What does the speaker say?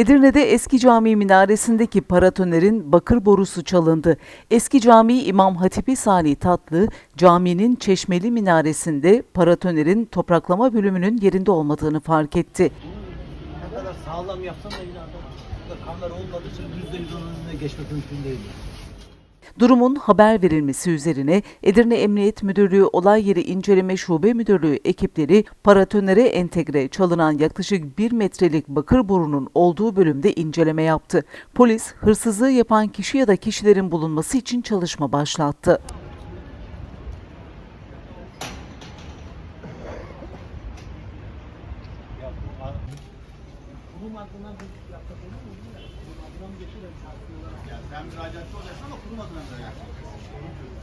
Edirne'de eski cami minaresindeki paratonerin bakır borusu çalındı. Eski cami İmam Hatipi Salih Tatlı, caminin çeşmeli minaresinde paratonerin topraklama bölümünün yerinde olmadığını fark etti. Ne kadar sağlam yapsam da yine adam kamera olmadığı için yüzde yüz onun önüne geçmek mümkün değil. Durumun haber verilmesi üzerine Edirne Emniyet Müdürlüğü Olay Yeri İnceleme Şube Müdürlüğü ekipleri paratönere entegre çalınan yaklaşık 1 metrelik bakır borunun olduğu bölümde inceleme yaptı. Polis hırsızlığı yapan kişi ya da kişilerin bulunması için çalışma başlattı. Ya bu a- kurum adına bir yapsak olur? Kurum adına mı geçirelim? Ya sen müracaatçı olacaksın ama kurum adına müracaat edeceksin.